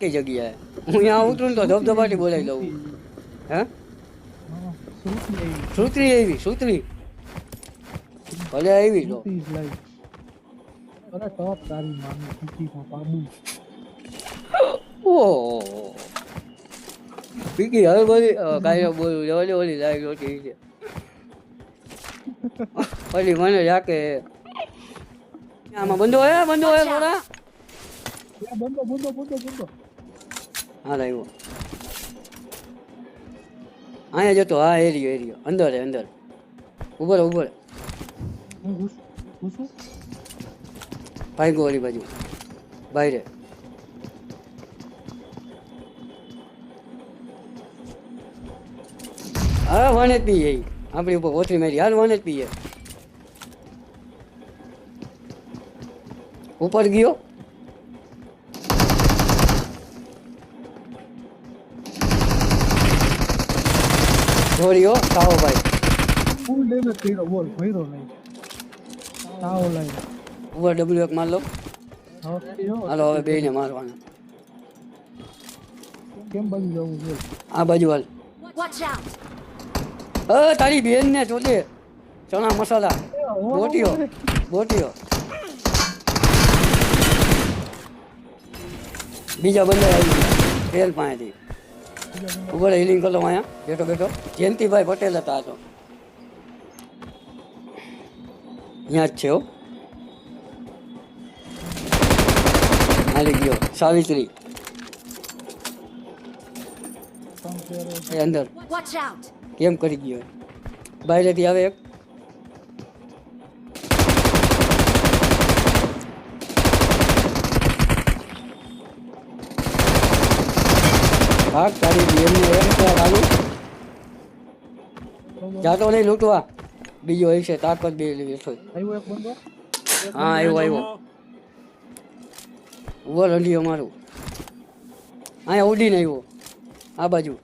કઈ જગ્યાએ. હું અહીંયા ઉતરું તો ધબધબાટી બોલાવી લઉં. હે. સૂત્રી આવી સૂત્રી. ભલે આવી તો શ્રુતિ is live. અરે ટોપ તારી માની ખુશીમાં પાબુ ઓહો. પીકી હવે બધી કાંઈ બોલું ઓલી ઓલી લાઈક રોટી છે. ઓલી મને જાકે આમાં બંધો હે બંધો હે થોડા બંધો બંધો બંધો બંધો હા લાવ્યો અહીંયા જતો હા, એરિયો એરિયો. અંદર હે અંદર. ઉપર ઊભો ભાઈ ઘૂસ- ઘૂસું? ભાઈ બાજુ. બાયરે. હા વાને જ પીએ આપણી ઉપર ઓથરી મારી. હાલ વાને જ પીએ ઉપર ગયો. ધોરીઓ સાવો ભાઈ ફૂલ ડેમેજ કર્યો બોલ ભર્યો નહીં તાવ લઈ ઉપર ડબલ્યુ એક માર લો હાલો હવે બેને મારવાના કેમ બાજુ જવું બોલ આ બાજુ હાલ અ તારી બેન ને ચોદે ચણા મસાલા બોટીઓ બોટીઓ બીજા બંદર આવી ગયા તેલ પાસેથી ઉપર હિલિંગ કરો અહીંયા. બેઠો બેઠો. જયંતિભાઈ પટેલ હતા આ તો. અહીંયા જ છે હો. હાલી ગયો સાવિત્રી. એ અંદર. Watch out! કેમ કરી ગયો? બહારેથી આવે એક. ભાગ તારી બેનને આલુ જાતો નહીં લૂંટવા. બીજો હોય છે તાકત બે બેઠો આવ્યો હા આવ્યો આવ્યો. ઊભો રંડી અમારું અહીંયા ઉડીને આવ્યો. આ બાજુ.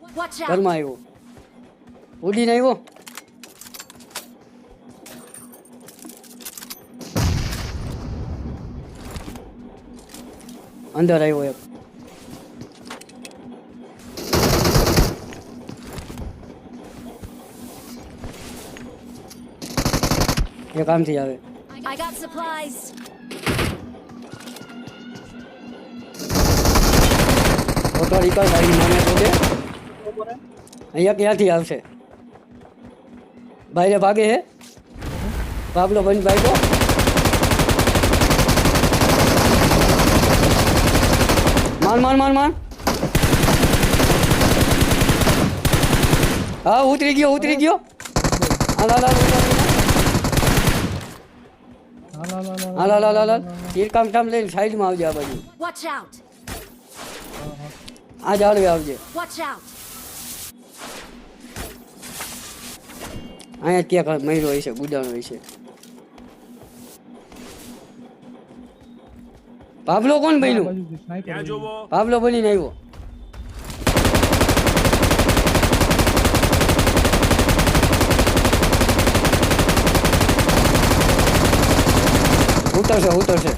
ઘરમાં આવ્યો. ઉડીને આવ્યો? અંદર આવ્યો એક. ये काम थी जावे I got supplies. Auto recall ભાઈ મને પોતે અહીંયા ક્યાંથી આવશે ભાઈ ભાગે હે ભાગલો બંધ ભાઈ તો માર માર માર માર હા ઉતરી ગયો ઉતરી ગયો હા દાદા હા લા લા હાલ હાલ તીરકાંઠામ લઈને સાઈડમાં આવજે આ બાજુ. આ જાળવે આવજે. અહીંયા ક્યાંક મહિનો હોય છે ગુડાણ હોય છે. પાબલો કોણ બન્યું? પાબલો બનીને આવ્યો. ઉતરશે ઉતરશે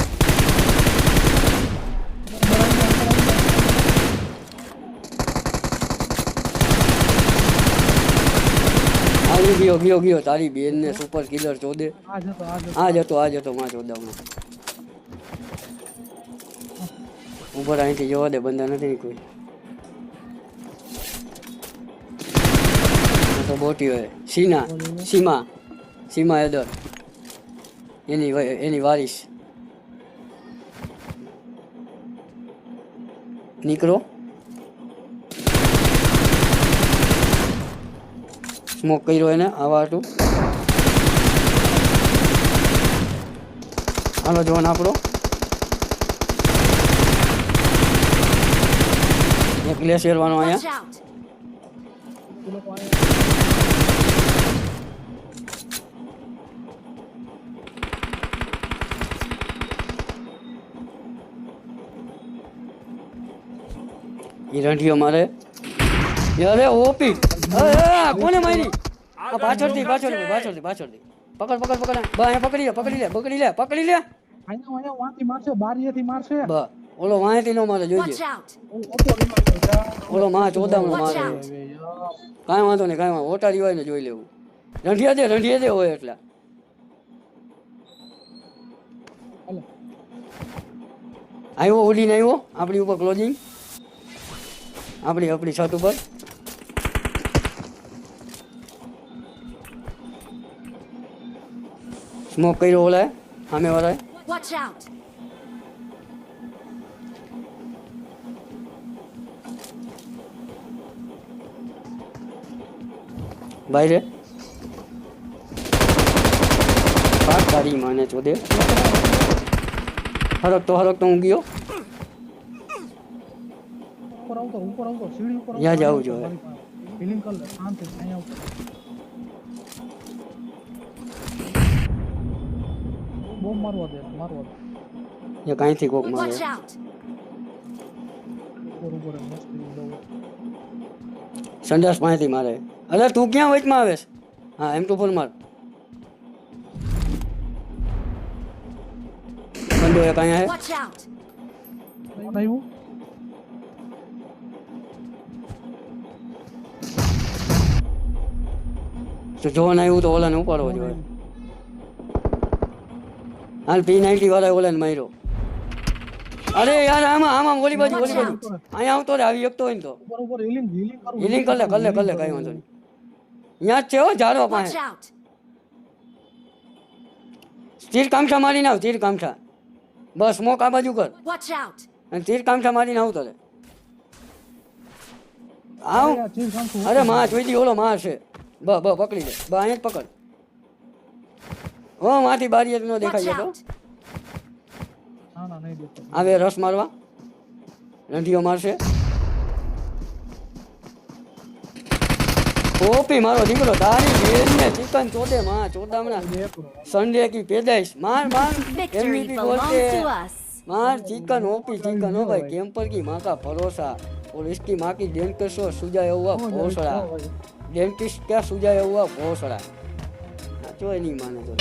આવી ગયો ગયો ગયો તારી બેન ને સુપર કિલર ચોદે આ જતો આ જતો માં ચોદામાં ઉપર અહીંથી જોવા દે બંધા નથી કોઈ તો બોટી હોય સીના સીમા સીમા એદર એની એની વારીસ નીકળો સ્મોક કર્યો એને આવા હાટું હાલો જોન આપણો. એક ગ્લેશિયરવાનો Watch અહીંયા ઈરંઠીઓ મારે. અરે ઓપી કોને મારી? આ પાછળથી પાછળથી પાછળથી પાછળથી. પકડ પકડ પકડ. બા પકડી લે પકડી લે પકડી લે પકડી લે. ઓલો વાંચી નો મારે જોઈએ ઓલો માં ચોદામ નો મારે. કાંઈ વાંધો નહીં કાંઈ વાંધો ઓટા ને જોઈ લેવું. રંઢિયા દે રંઢિયા દે હોય એટલા. આવ્યો ઓડીને આવ્યો આપણી ઉપર ક્લોઝિંગ આપણી આપણી છત ઉપર. સ્મોક કર્યો ઓલાએ સામે વાળાએ. Watch out! બાયરે. પાક તારી માને ચોદે હરક તો હરક તો હું ગયો ઉપર આવતો ઉપર આવતો સીડી ઉપર ત્યાં જાવું જોઈએ. ફિલિંગ કર લે શાંતિ અહીંયા આવતો બોમ્બ મારવા દે મારવા દે એ કાંઈથી કોક Watch મારે out! ઉપર ઉપર એમ મસ્તી દઉં સંડાસ પાસેથી મારે અરે તું ક્યાં વચમાં આવેસ હા એમ ટુ ફોર માર બંધો એક અહીંયા હે તો જોવાને આવ્યું તો ઓલાને ઉપાડવો જોઈએ હાલ પી નાઇન્ટી વાળા ઓલાને માર્યો. અરે યાર આમાં આમાં ઓલી બાજુ ઓલી બાજુ. અહીંયા આવતો રે આવી શકતો હોય ને તો. ઉપર ઉપર હિલિંગ હિલિંગ કરું. હિલિંગ કર લે કર લે કર લે કાંઈ વાંધો નહીં. અહીંયા જ છે હો ઝાડવા પાસે! તીર કામઠા મારીને આવ તીર કામઠા. બસ સ્મોક આ બાજુ કર. અને તીર કામઠા મારીને આવતો રે આવ. અરે માં જોઈ દી ઓલો માં છે. બ બ પકડી લે બ અહીંયા જ પકડ હો માંથી બારી નો Watch દેખાય તો out! ના ના નહીં દેતો આવે રસ મારવા રંઢીઓ મારશે ઓપી મારો દીકરો તારી બેનને ચિકન ચોદે માં ચોદામણા દેખલો સંડે કી પેદાઈશ માર માર Victory MVP belongs બોલતે to us. मार चिकन ओपी चिकन हो भाई कैंपर की माँ का भरोसा और इसकी माँ की डेंटिस्ट को सुझाया हुआ भोसड़ा ડેન્ટિસ્ટ ક્યાં સુજાય એવા ભોસડા? નાચવાય નહીં માને તો.